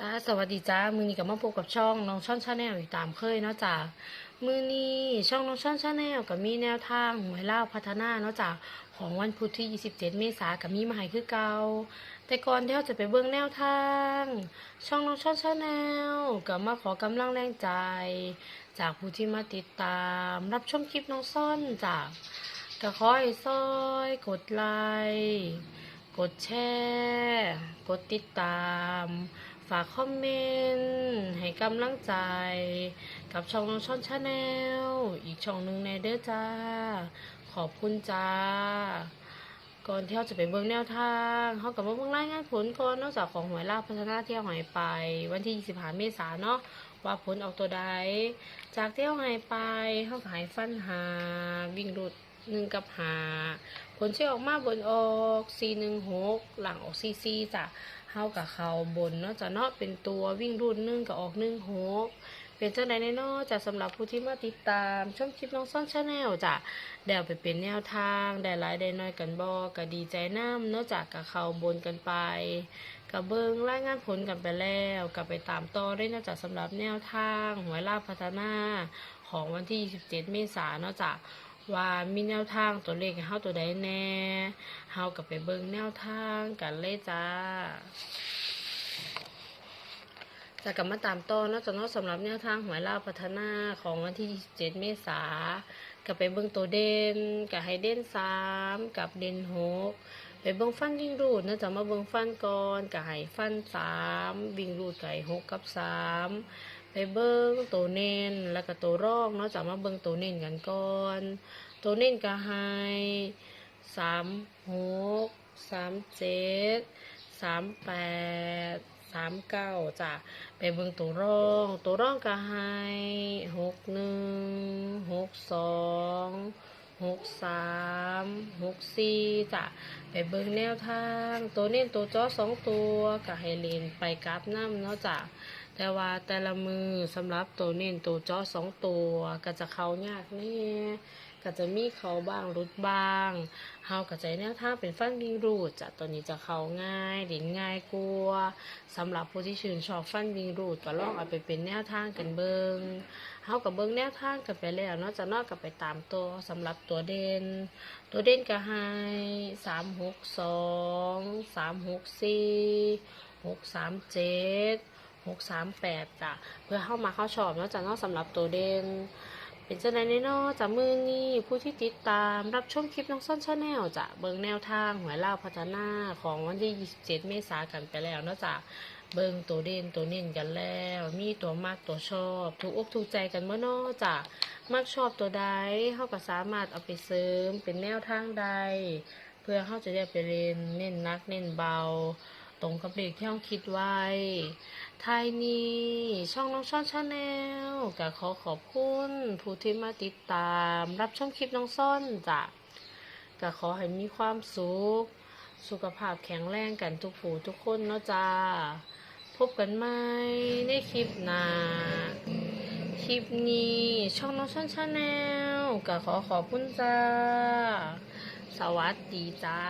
จ้าสวัสดีจ้ามือนี้กับมาพบกับช่องน้องช่อนชาแนลอีกตามเคยเนาะจ้ามือนี้ช่องน้องช่อนชาแนลกับมีแนวทางหวยเล่าพัฒนาเนาะจ้าของวันพุธที่ 27 เมษายนกับมีมาให้คือเก่าแต่ก่อนที่เราจะไปเบิ่งแนวทาง ช่องน้องช่อนชาแนลกับมาขอกำลังแรงใจ จากผู้ที่มาติดตาม รับชมคลิปน้องซ่อนจาก็ขอให้ซอย กดไลค์กดแชร์ กดติดตาม ฝากคอมเมนต์ให้กำลังใจ กับช่องน้องช่อนชาแนลอีกช่องหนึ่งในเด้อจ้า ขอบคุณจ้า ก่อนที่เราจะไปเบิ่งแนวทางเขากับมาเบิ่งรายงานผลก่อนนอกจากของหวยลาพัฒนาเที่ยวหายไป วันที่ 25 เมษายนเนาะว่าผลออกตัวใดจากเที่ยวหายไปเขาหายฟันหาวิ่งรุดหนึ่งกับหาผลที่ออกมาบนออก 416 หลังออก 44จ้ะ เฮากับเขาบนเนาะจะเนาะเป็นตัววิ่งรุ่นนึ่งกับออกนึ่งหกเป็นเจ้าใดในเนาะจะสำหรับผู้ที่มาติดตามช่องคลิปน้องซ่อนชาแนลจ้ะเดี๋ยวไปเป็นแนวทางได้หลายได้น้อยกันบอก็ดีใจน้ำเนาะจากกับเขาบนกันไปกับเบิงรายงานผลกันไปแล้วกับไปตามต่อได้เนาะจากสำหรับแนวทางหวยลาภพัฒนาของวันที่ 27 เมษายนเนาะจ้ะ ว่ามีแนวทางตัวเลขให้เฮาตัวใดแน่เฮากับไปเบิ่งแนวทางกันเลยจ้า จะกลับมาตามต่อนอกจากนอกสำหรับแนวทางหวยลาวพัฒนาของวันที่27เมษากับไปเบิ่งตัวเด่นกับให้เด่น3กับเด่น6ไปเบิ่งฟันวิ่งรูดนอะจะมาเบิ่งฟันก่อนกับให้ฟัน3วิ่งรูดไก่6กับ3ไปเบิ่งตัวเน้นแล้วก็ตัวรองเนาะจะมาเบิ่งตัวเน้นกันก่อนตัวเน้นก็ให้3 6 3 7 3 8สามามเก้าจ้ะไปเบิ่งตัวร่อง ตัวร่องก็ให้หกหนึ่งหกสองหกสามหกสี่จ้ะไปเบิ่งแนวทาง ตัวเน้นตัวจ้อสองตัวก็ให้เลนไปกราฟน้ำเนาะจ้ะแต่ว่าแต่ละมือสำหรับตัวเน้นตัวจ้อสองตัวก็จะเข้ายากแน่ ก็จะมีเขาบ้างรุดบ้างเฮากับใจแนวทางเป็นฟันวิงรูดจ้ะตัวนี้จะเข้าง่ายเด่นง่ายกลัวาสำหรับผู้ที่ชื่นชอบฟันวิงรูดก็ลองเอาไปเป็นแนวทางกันเบิงเฮากับเบิงแนวทางกันไปแล้วนาะจะนอกกับไปตามตัวสำหรับตัวเด่นตัวเด่นก็ให้สามหกสองสามหกสี่หกสามเจ็ดหกสามแปดจ้ะเพื่อเข้ามาเข้าชอบนาะจะนอกสำหรับตัวเด่น เป็นจังไดแน่นอจากมือนี้ผู้ที่ติดตามรับชมคลิปน้องซ่อนชาแนลจะเบิงแนวทางหวยลาวพัฒนาของวันที่ 27 เมษายนกันไปแล้วนาะจ้ะเบิงตัวเด่นตัวเน้นกันแล้ว มีตัวมากตัวชอบ ถูกอกถูกใจกันเมื่อนาะจ้ะมักชอบตัวใดเขาก็สามารถเอาไปเสริมเป็นแนวทางใด เพื่อเขาจะได้ไปเรียนเน้นนักเน้นเบา ตรงกับเด็กที่เราคิดไว้ทายนี้ช่องน้องช่อนชาแนลก็ขอขอบคุณผู้ที่มาติดตาม รับชมคลิปน้องซ่อนจ้ะก็ขอให้มีความสุข สุขภาพแข็งแรงกันทุกผู้ทุกคนเนาะจ้า พบกันใหม่ในคลิปหน้าคลิปนี้ช่องน้องช่อนชาแนลก็ขอขอบคุณจ้า สวัสดีจ้า